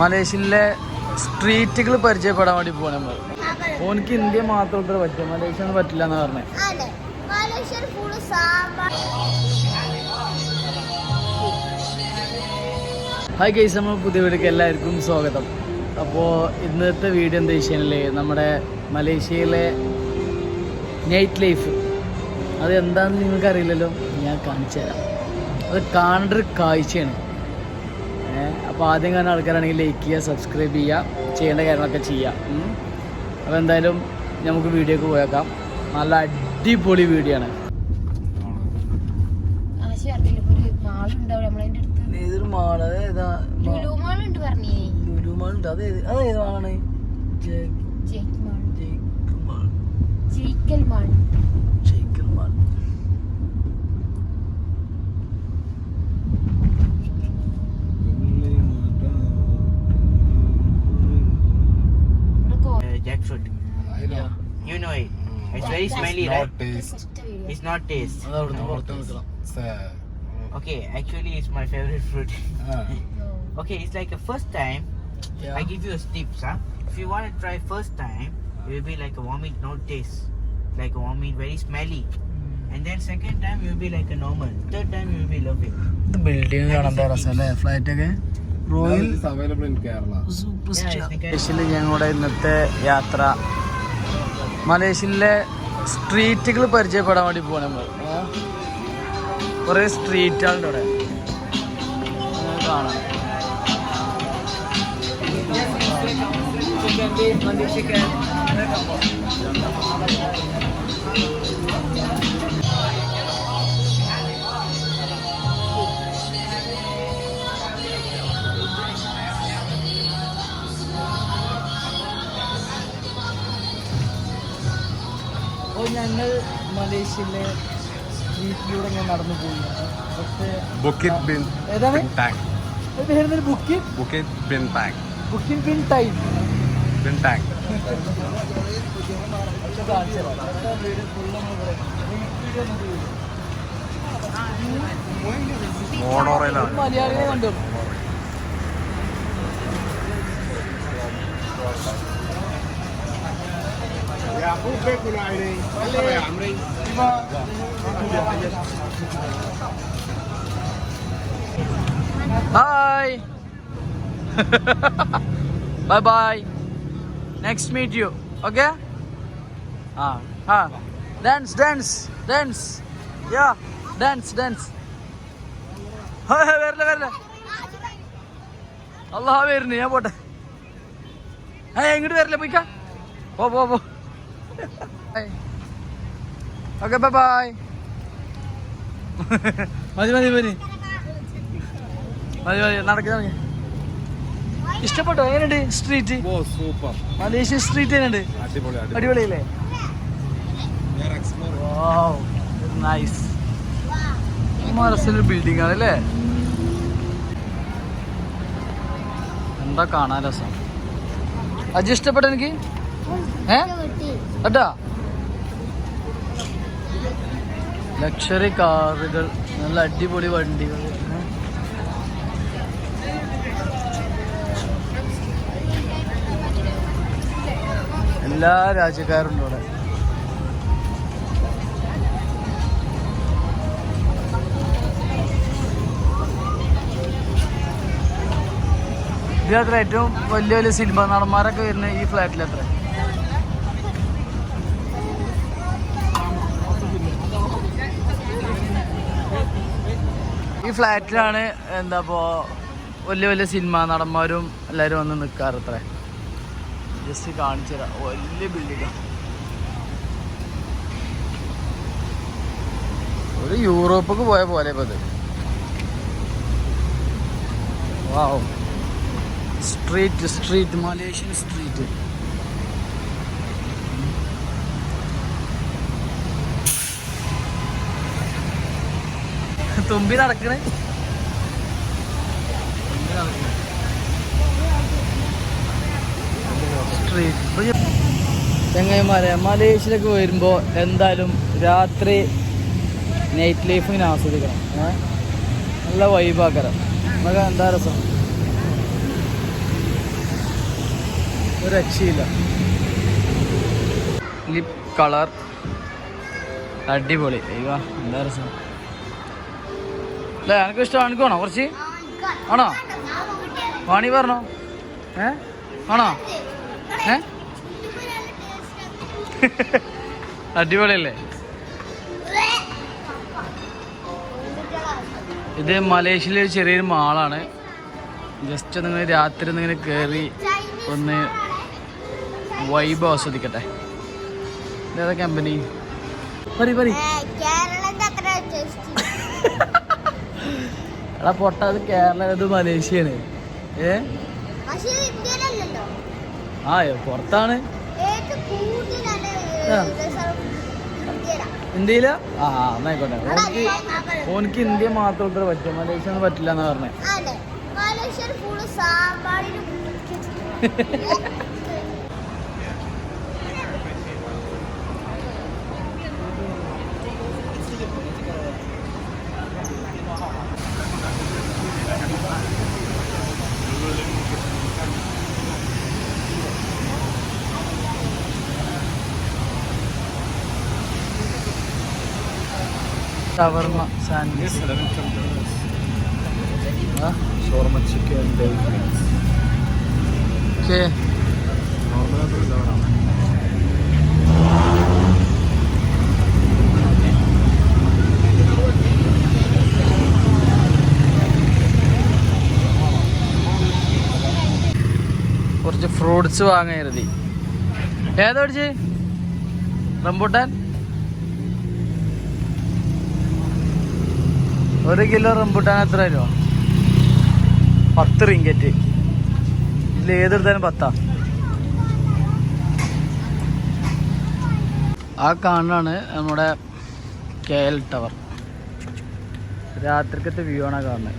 മലേഷ്യയിലെ സ്ട്രീറ്റുകൾ പരിചയപ്പെടാൻ വേണ്ടി പോകണം നമ്മൾ ഓനക്ക് ഇന്ത്യ മാത്രം ഇത്ര പറ്റും മലേഷ്യ ഒന്നും പറ്റില്ല എന്ന് പറഞ്ഞേ. ഹായ് കേസ് നമ്മൾ പുതിയ വീഡിയോക്ക് എല്ലാവർക്കും സ്വാഗതം. അപ്പോൾ ഇന്നത്തെ വീഡിയോ എന്താ വെച്ചാൽ നമ്മുടെ മലേഷ്യയിലെ നൈറ്റ് ലൈഫ് അത് എന്താണെന്ന് നിങ്ങൾക്ക് അറിയില്ലല്ലോ? ഞാൻ കാണിച്ചു തരാം അത് കാണേണ്ട ഒരു കാഴ്ചയാണ്. അപ്പോൾ ആദ്യം കാണുന്ന ആൾക്കാരാണെങ്കിൽ ലൈക്ക് ചെയ്യുക സബ്സ്ക്രൈബ് ചെയ്യുക ചെയ്യേണ്ട കാര്യങ്ങളൊക്കെ ചെയ്യുക. അപ്പോൾ എന്തായാലും നമുക്ക് വീഡിയോക്ക് പോയേക്കാം. നല്ല അടിപൊളി വീഡിയോ ആണ്. ഏതൊരു മാൾ ലുലു ലുലു മാൾ. ഉണ്ട് മാളാണ് ജേക്കൽ mall. food. I know. Yeah. You know it. Mm. It's very smelly, right? Not taste. It's not taste. Okay, actually, it's my favorite fruit. Ah. okay, it's like a first time. Yeah. I give you a tips, huh? If you want to try first time, it will be like a vomit, no taste. Like a vomit, very smelly. Mm. And then second time, you will be like a normal. Third time, you will be loving. The building, you are on the flight again. Royal മലേഷ്യയിൽ ഞങ്ങളുടെ ഇന്നത്തെ യാത്ര മലേഷ്യയിലെ സ്ട്രീറ്റുകൾ പരിചയപ്പെടാൻ വേണ്ടി പോകണം നമ്മൾ കുറേ സ്ട്രീറ്റുകളുണ്ട് അവിടെ. കാണാം. അപ്പോൾ മലേഷ്യയിലെ വീട്ടിലൂടെ ഞാൻ നടന്നു പോയി. പക്ഷേ ബുക്കിറ്റ് ബിൻ ഏതാണ്? Tang പേരുന്നൊരു Bukit Bukit Bintang Bukit Bin time ബിൻ മോണോറയിലാണ് മലയാളികളെ കണ്ടു. Hi bye bye next meet you okay ആ ആ dance dance dance ya dance dance വരില്ല വരില്ല അല്ലാ വരുന്നു ഞാൻ പോട്ടെ. ഏ ഇങ്ങോട്ട് വരില്ല പോയിക്കാ. പോ പോ പോ. ഓക്കെ ബൈ ബൈ മതി മതി മതി. മതി മതി നടക്കുക നടക്കുക ഇഷ്ടപ്പെട്ടോ? എങ്ങനെയുണ്ട് സ്ട്രീറ്റ് സൂപ്പർ മലേഷ്യൻ സ്ട്രീറ്റ് എങ്ങനെയുണ്ട്? അടിപൊളി അടിപൊളി. അടിപൊളിയല്ലേ? നൈസ് മനസ്സിലൊരു ബിൽഡിംഗ് ആണല്ലേ എന്താ കാണാൻ രസം? അജി ഇഷ്ടപ്പെട്ട എനിക്ക്? ഏ? കേട്ടാ? ലക്ഷറി കാറുകൾ നല്ല അടിപൊളി വണ്ടികൾ? എല്ലാ രാജ്യക്കാരും ഉണ്ട് ഇവിടെ ഇതിലത്ര ഏറ്റവും വലിയ വലിയ സിനിമ നടന്മാരൊക്കെ വരുന്ന ഈ ഫ്ലാറ്റിലത്ര ഫ്ലാറ്റിലാണ് എന്താ ഇപ്പോ വലിയ വലിയ സിനിമ നടന്മാരും എല്ലാരും വന്ന് നിൽക്കാറത്രേ ജസ്റ്റ് കാണിച്ചു വലിയ ബിൽഡിംഗ് ഒരു യൂറോപ്പൊക്കെ പോയ പോലെ ഇപ്പൊ ഇത്. Wow street street Malaysian street തുമ്പി നടക്കണേ. ചെങ്ങൈമാരെ മലേഷ്യയിലേക്ക് വരുമ്പോൾ എന്തായാലും രാത്രി നൈറ്റ് ലൈഫ് ഇങ്ങനെ ആസ്വദിക്കണം? നല്ല വൈബാക്കരം നമുക്ക് എന്താ രസം? ഒരു രക്ഷയില്ല. ലിപ് കളർ അടിപൊളി. അയ്യോ എന്താ രസം? അല്ലേ എനിക്ക് ഇഷ്ടം എനിക്ക് വേണോ കുറച്ച്? ആണോ? പണി പറഞ്ഞോ. ഏ? ആണോ? ഏ? അടിപൊളിയല്ലേ? ഇത് മലേഷ്യയിലെ ഒരു ചെറിയൊരു മാളാണ്. ജസ്റ്റ് ഒന്ന് രാത്രി ഒന്നിങ്ങനെ കയറി ഒന്ന് വൈബ് ആസ്വദിക്കട്ടെ. ഏതാ കമ്പനി പറി പറി. എടാ പൊട്ട അത് കേരള ഇത് മലേഷ്യയാണ്. ഏ? ആ പുറത്താണ്. ഇന്ത്യയില ആ. ഇന്ത്യയിലാ. ഇന്ത്യയിലാ? ആ എന്നായിക്കോട്ടെ. ഓനിക്ക് ഓനക്ക് ഇന്ത്യ മാത്രം ഇത്ര പറ്റും. മലേഷ്യ ഒന്നും പറ്റില്ല എന്നാ പറഞ്ഞേ shawarma sandwich. Shawarma chicken okay. കുറച്ച് ഫ്രൂട്ട്സ് വാങ്ങാൻ കരുതി ഏതാ പഠിച്ച് റംബൂട്ടാൻ? ഒരു കിലോ റംബുട്ടാൻ എത്ര രൂപ പത്ത് റിങ്കറ്റ് ഇതിൽ ഏതെടുത്താലും പത്താ. ആ കാണാണ് നമ്മുടെ കെ എൽ ടവർ. രാത്രിക്കത്തെ വ്യൂ ആണ് കാണുന്നത്.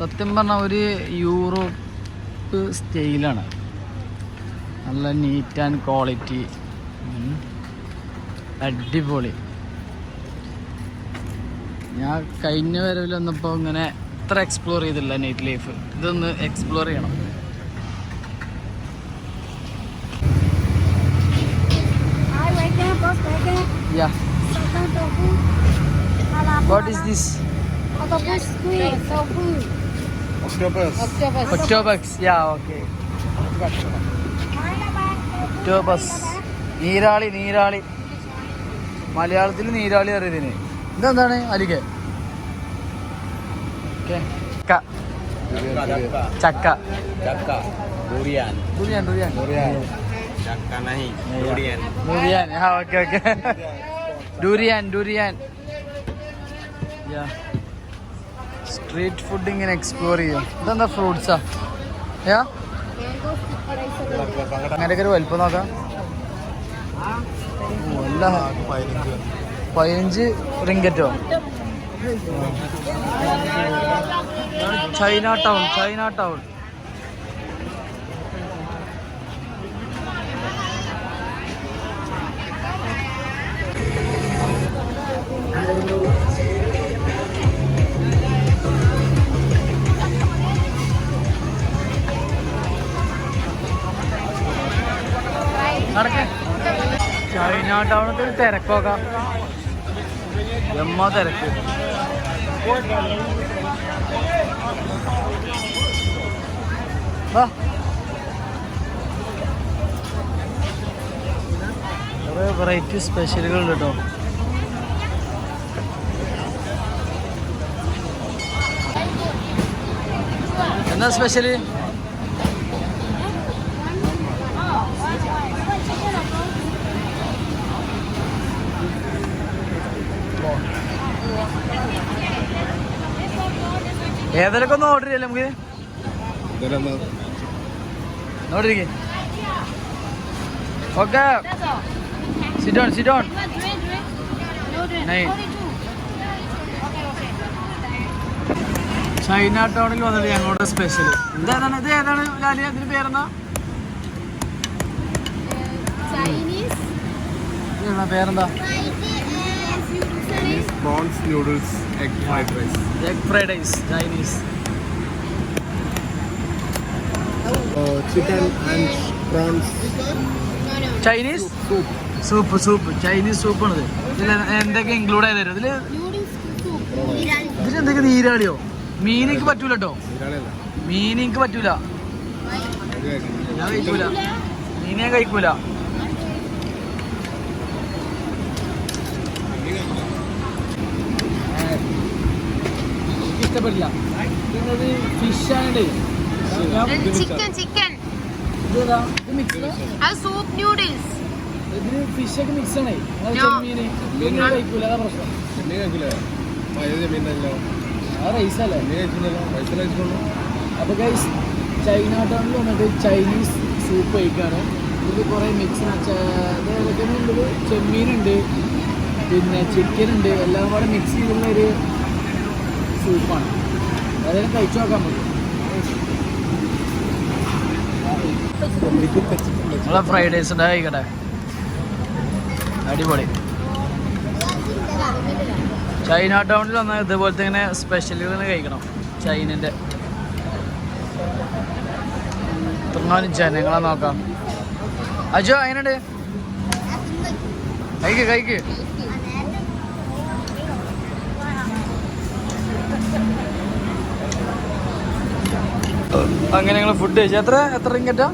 സത്യം പറഞ്ഞാൽ ഒരു യൂറോപ്പ് സ്റ്റൈലാണ് നല്ല നീറ്റ് ആൻഡ് ക്വാളിറ്റി അടിപൊളി. ഞാൻ കഴിഞ്ഞ വരവിൽ വന്നപ്പോൾ ഇങ്ങനെ ഇത്ര എക്സ്പ്ലോർ ചെയ്തില്ല നൈറ്റ് ലൈഫ് ഇതൊന്ന് എക്സ്പ്ലോർ ചെയ്യണം. യാ വാട്ട് ഈസ് ദിസ് നീരാളി നീരാളി മലയാളത്തിൽ നീരാളി അറിയതിന് ഇതെന്താണ് അലിക ഓക്കെ. ചക്ക. ചക്ക. ഡൂറിയാൻ ഡൂറിയാൻ ആ ഓക്കെ ഓക്കെ. സ്ട്രീറ്റ് ഫുഡ് ഇങ്ങനെ എക്സ്പ്ലോർ ചെയ്യും. ഇതെന്താ ഫ്രൂട്ട്സാ? യാ? അങ്ങനെയൊക്കെ ഒരു വലിപ്പം നോക്കാം. പതിനഞ്ച്. റിങ്കറ്റോ ചൈന ടൗൺ ചൈന ടൗൺ. നടക്കേ ടൗണത്തിൽ തിരക്കൊക്കെ. എമ്മ തിരക്ക്. കുറേ വെറൈറ്റി സ്പെഷ്യലുകൾ ഉണ്ട്? കേട്ടോ എന്താ സ്പെഷ്യൽ ഏതെങ്കിലും ഒന്ന് ഓർഡർ ചെയ്യല്ലേ നമുക്ക്? നോട്ടിരിക്കേ ഓക്കെ. സിറ്റോൺ സിറ്റോൺ ചൈന ടൗണിൽ വന്നിട്ട് ഞങ്ങളുടെ സ്പെഷ്യൽ ഇതേതാണ് ഇത് ഏതാണ്? ലാലി അതിന് പേരെന്താ? Chinese prawns noodles egg fried rice egg fried rice Chinese chicken and prawns Chinese soup soup Chinese സൂപ്പാണിത് ഇതിൽ എന്തൊക്കെ ഇൻക്ലൂഡ് ആയി ഇതിൽ ഇതിലെന്തൊക്കെ നീരാളിയോ? മീനിക്ക് പറ്റൂല കേട്ടോ മീനിക്ക് പറ്റൂല. ഞാൻ കഴിക്കൂല. മീനെ കഴിക്കൂല. എനിക്ക് ഇത് ഫിഷ് ആണേ ചിക്കൻ ചിക്കൻ സൂപ്പ് നൂഡിൽസ് ഇതിന് ഫിഷ് ഒക്കെ മിക്സ് ആണേ. ചെമ്മീന് മീൻ കഴിക്കൂല അതാ പ്രശ്നം. ചെമ്മീൻ കഴിക്കില്ല ആ റൈസ് അല്ലേ? അപ്പോൾ ഗൈസ് ചൈന ടൗണിൽ വന്നിട്ട് ചൈനീസ് സൂപ്പ് കഴിക്കാണ്. ഇതിൽ കുറേ മിക്സ് അതായത് ചെമ്മീനുണ്ട് പിന്നെ ചിക്കൻ ഉണ്ട് എല്ലാം കൂടെ മിക്സ് ചെയ്തുള്ള ഒരു സൂപ്പാണ് അതായത് കഴിച്ചു നോക്കാൻ പറ്റും നമ്മളെ ഫ്രൈഡ് റൈസ് അടിപൊളി. ചൈന ടൗണിൽ വന്നാൽ ഇതുപോലത്തെ ഇങ്ങനെ സ്പെഷ്യലുകൾ കഴിക്കണം. ചൈനന്റെ എത്രങ്ങാനും ജനങ്ങളെ നോക്കാം. അജോ അതിനുണ്ട് കഴിക്ക് കഴിക്ക്. അങ്ങനെ ഞങ്ങൾ ഫുഡ് കഴിച്ചു. എത്ര എത്ര റിങ്കറ്റാ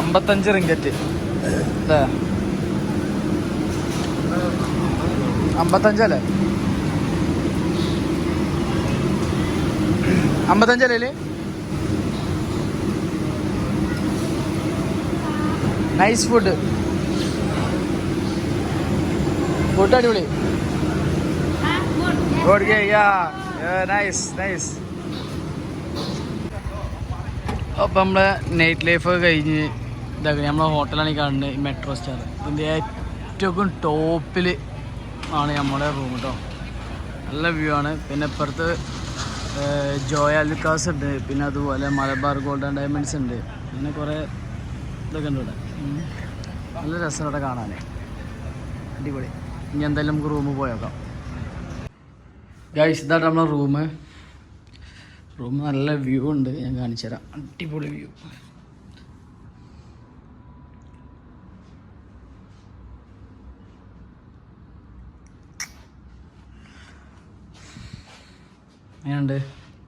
അമ്പത്തഞ്ച് റിങ്കറ്റ് അല്ലേ? അമ്പത്തഞ്ചല്ലേ? അമ്പത്തഞ്ചല്ലേ നൈസ് ഫുഡ് ഫുഡ് അടിപൊളി. ഗുഡ് യാ നൈസ് നൈസ് അപ്പം നമ്മളെ നൈറ്റ് ലൈഫ് കഴിഞ്ഞ് ഇതാക്കി നമ്മളെ ഹോട്ടലാണ് ഈ കാണുന്നത് മെട്രോ സ്റ്റാർ ഇതിന്റെ ഏറ്റവും ടോപ്പിൽ ആണ് നമ്മുടെ റൂം കേട്ടോ നല്ല വ്യൂ ആണ്. പിന്നെ ഇപ്പുറത്ത് ജോയ ലുക്കാസ് ഉണ്ട്. പിന്നെ അതുപോലെ മലബാർ ഗോൾഡൻ ഡയമണ്ട്സ് ഉണ്ട്. പിന്നെ കുറേ ഇതൊക്കെ ഉണ്ട് ഇവിടെ. നല്ല രസം ഇവിടെ കാണാൻ അടിപൊളി. ഇനി എന്തായാലും നമുക്ക് റൂമിൽ പോയേക്കാം ഗൈസ് ഇതാണ് നമ്മളെ റൂം റൂം നല്ല വ്യൂ ഉണ്ട് ഞാൻ കാണിച്ചു തരാം. അടിപൊളി വ്യൂ. എങ്ങനെയുണ്ട്?